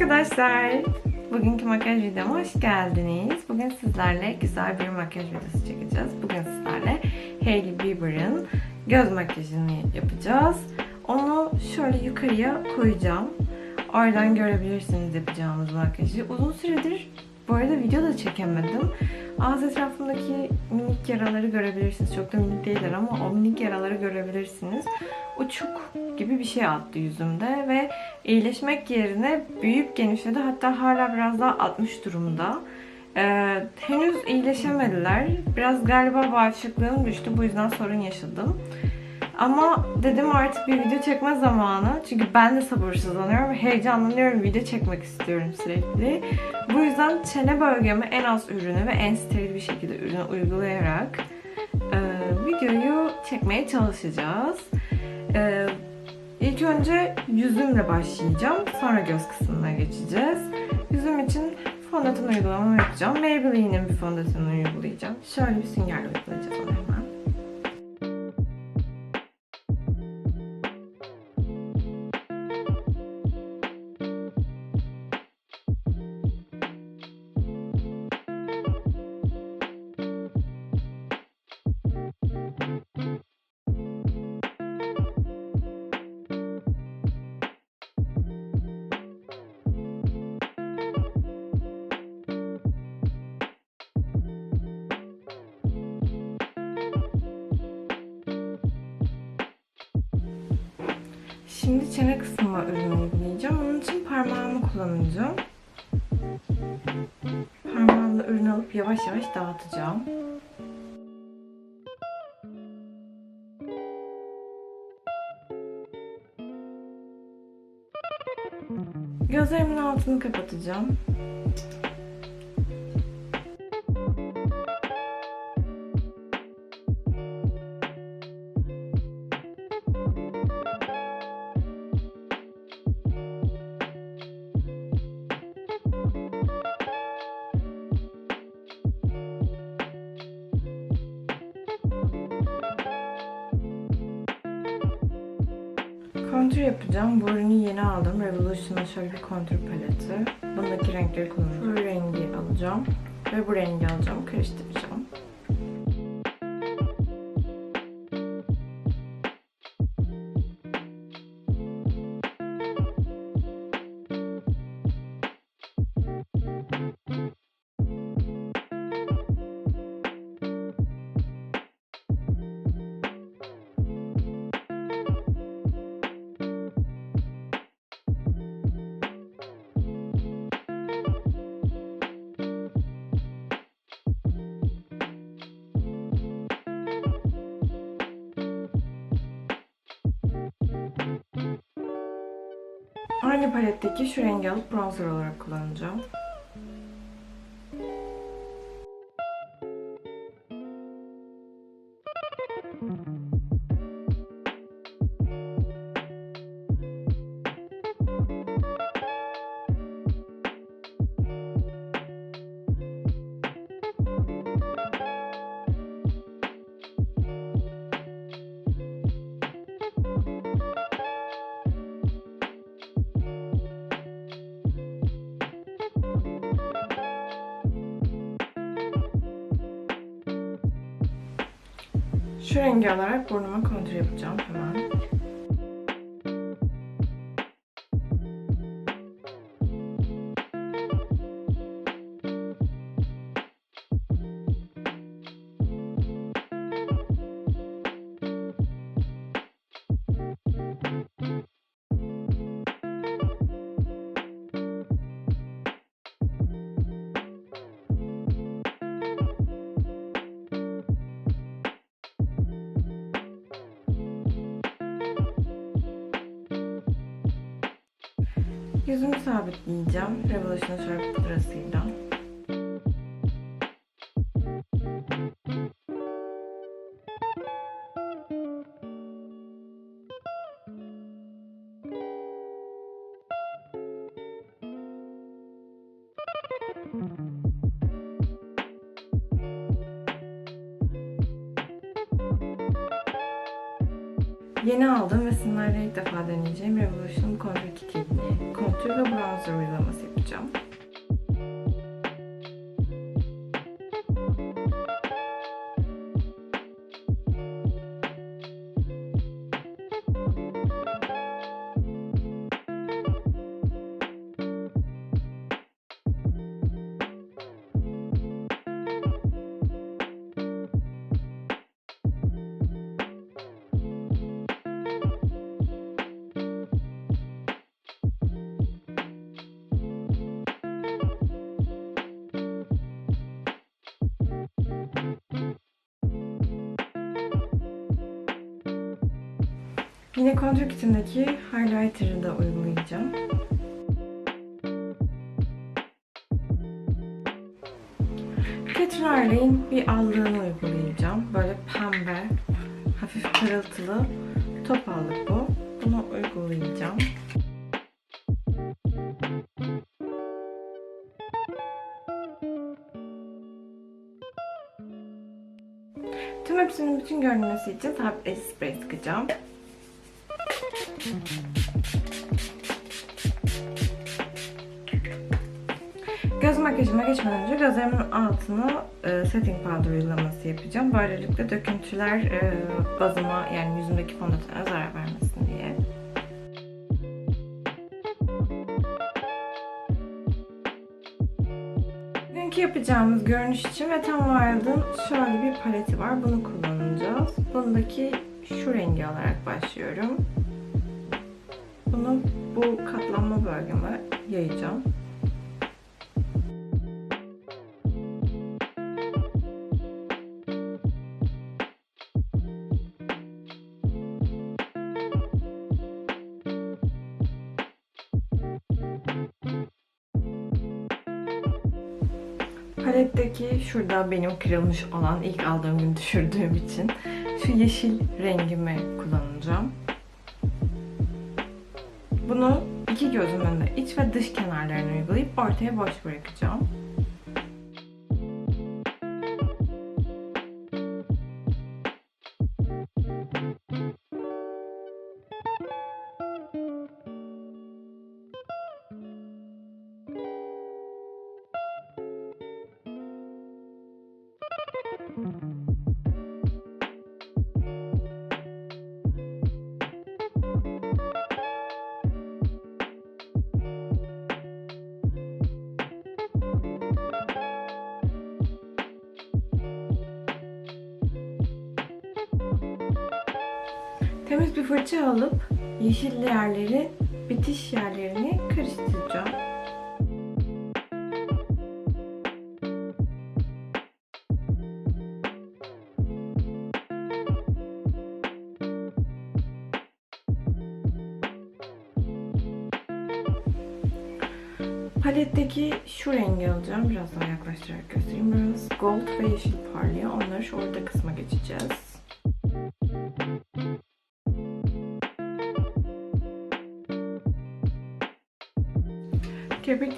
arkadaşlar. Bugünkü makyaj videoma hoş geldiniz. Bugün sizlerle güzel bir makyaj videosu çekeceğiz. Bugün sizlerle Hailey Bieber'ın göz makyajını yapacağız. Onu şöyle yukarıya koyacağım. Oradan görebilirsiniz yapacağımız makyajı. Uzun süredir bu arada video da çekemedim. Ağız etrafımdaki minik yaraları görebilirsiniz. Çok da minik değiller ama o minik yaraları görebilirsiniz. Uçuk gibi bir şey attı yüzümde ve iyileşmek yerine büyüyüp genişledi. Hatta hala biraz daha atmış durumda. Ee, henüz iyileşemediler. Biraz galiba bağışıklığım düştü. Bu yüzden sorun yaşadım. Ama dedim artık bir video çekme zamanı. Çünkü ben de sabırsızlanıyorum heyecanlanıyorum. Video çekmek istiyorum sürekli. Bu yüzden çene bölgeme en az ürünü ve en steril bir şekilde ürünü uygulayarak e, videoyu çekmeye çalışacağız. E, ilk önce yüzümle başlayacağım. Sonra göz kısmına geçeceğiz. Yüzüm için fondöten uygulamamı yapacağım. Maybelline'in bir fondöteni uygulayacağım. Şöyle bir süngerle uygulayacağız onu Şimdi çene kısmıma ürün uygulayacağım. Onun için parmağımı kullanacağım. Parmağımla ürün alıp yavaş yavaş dağıtacağım. Gözlerimin altını kapatacağım. Kontür yapacağım. Bu ürünü yeni aldım. Revolution'ın şöyle bir kontür paleti. Bundaki renkleri kullanacağım. Bu rengi alacağım. Ve bu rengi alacağım. Karıştıracağım. Aynı paletteki şu rengi alıp bronzer olarak kullanacağım. Şu rengi alarak burnuma kontür yapacağım hemen. Yüzümü sabitleyeceğim. Revolution şöyle pudrasıyla. Yeni aldım ve sizlerle ilk defa deneyeceğim Revolution Contour Kit Contour ve Bronzer uygulaması yapacağım. Yine Contour Kit'indeki highlighter'ı da uygulayacağım. Arley'in bir allığını uygulayacağım. Böyle pembe, hafif parıltılı top allık bu. Bunu uygulayacağım. Tüm hepsinin bütün görünmesi için sabit sprey sıkacağım. Göz makyajıma geçmeden önce gözlerimin altına e, setting powder uygulaması yapacağım. Böylelikle döküntüler e, bazıma yani yüzümdeki fondötene zarar vermesin diye. Bugünkü yapacağımız görünüş için ve tam şöyle bir paleti var. Bunu kullanacağız. Bundaki şu rengi alarak başlıyorum. Bunu bu katlanma bölgeme yayacağım. Paletteki şurada benim kırılmış olan ilk aldığım gün düşürdüğüm için şu yeşil rengimi kullanacağım. Bunu iki gözümün de iç ve dış kenarlarını uygulayıp ortaya boş bırakacağım. Temiz bir fırça alıp yeşil yerleri, bitiş yerlerini karıştıracağım. Paletteki şu rengi alacağım. Biraz daha yaklaştırarak göstereyim. Biraz gold ve yeşil parlıyor. Onları şu orta kısma geçeceğiz.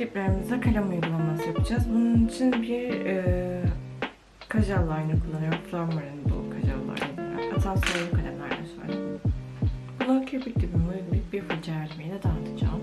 Kirpik diplerimize kalem uygulaması yapacağız. Bunun için bir e, kajal liner kullanıyorum. Flormar'ın bu kajal liner. Asansörlü kalemlerle söyleyeyim. Bunu kirpik dibime uygulayıp bir fırça yardımıyla dağıtacağım.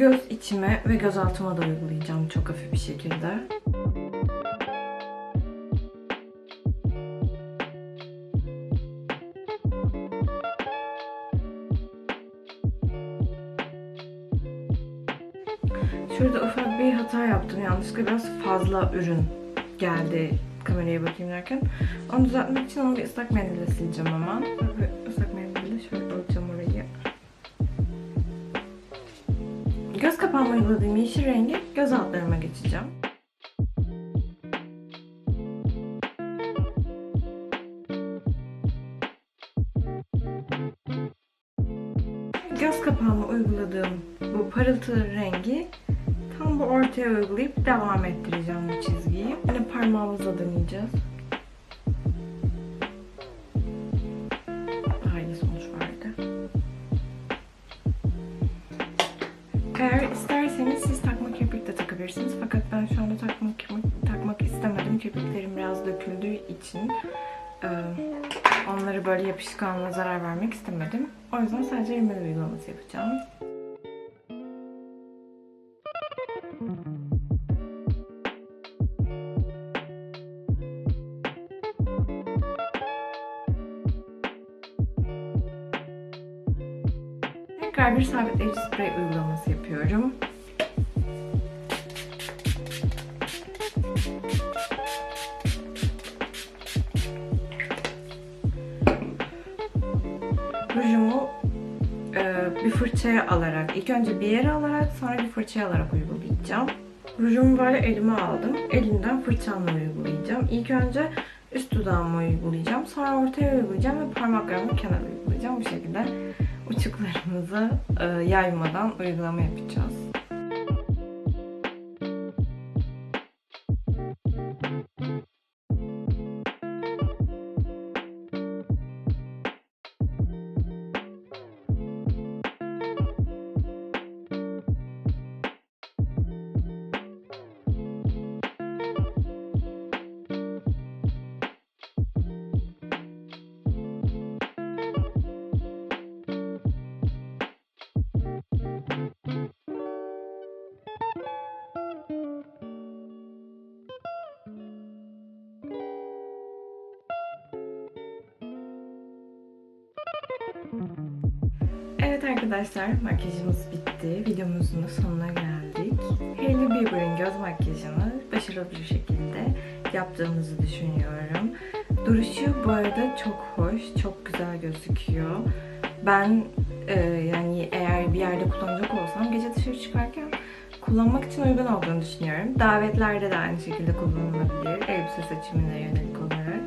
Göz içime ve göz altıma da uygulayacağım çok hafif bir şekilde. Şurada ufak bir hata yaptım. Yanlışlıkla biraz fazla ürün geldi kameraya bakayım derken. Onu düzeltmek için onu bir ıslak mendille sileceğim hemen. Böyle ıslak mendille Kapağıma uyguladığım yeşil rengi göz altlarıma geçeceğim. Göz kapağıma uyguladığım bu parıltı rengi Tam bu ortaya uygulayıp devam ettireceğim bu çizgiyi. Yine parmağımızla deneyeceğiz. De takabilirsiniz. Fakat ben şu anda takma kirpik takmak istemedim. Kirpiklerim biraz döküldüğü için e, onları böyle yapışkanlığa zarar vermek istemedim. O yüzden sadece rimel uygulaması yapacağım. Tekrar bir sabitleyici sprey uygulaması yapıyorum. Fırçaya alarak, ilk önce bir yere alarak sonra bir fırçaya alarak uygulayacağım. Rujumu böyle elime aldım. Elimden fırçamla uygulayacağım. İlk önce üst dudağıma uygulayacağım. Sonra ortaya uygulayacağım ve parmaklarımı kenara uygulayacağım. Bu şekilde uçuklarımızı e, yaymadan uygulama yapacağız. Evet arkadaşlar makyajımız bitti. Videomuzun sonuna geldik. Hailey Bieber'ın göz makyajını başarılı bir şekilde yaptığımızı düşünüyorum. Duruşu bu arada çok hoş, çok güzel gözüküyor. Ben e, yani eğer bir yerde kullanacak olsam gece dışarı çıkarken kullanmak için uygun olduğunu düşünüyorum. Davetlerde de aynı şekilde kullanılabilir. Elbise seçimine yönelik olarak.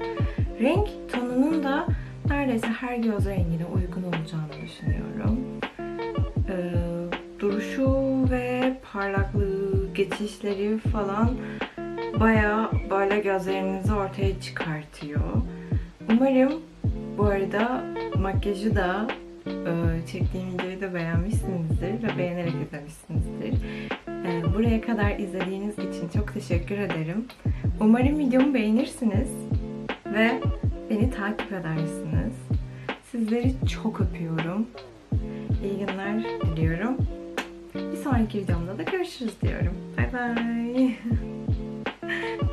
Renk tonunun da neredeyse her göz rengine uygun olacağını düşünüyorum. Ee, duruşu ve parlaklığı, geçişleri falan bayağı böyle gözlerinizi ortaya çıkartıyor. Umarım bu arada makyajı da e, çektiğim videoyu da beğenmişsinizdir ve beğenerek izlemişsinizdir. E, buraya kadar izlediğiniz için çok teşekkür ederim. Umarım videomu beğenirsiniz ve beni takip edersiniz. Sizleri çok öpüyorum. İyi günler diliyorum. Bir sonraki videomda da görüşürüz diyorum. Bay bay.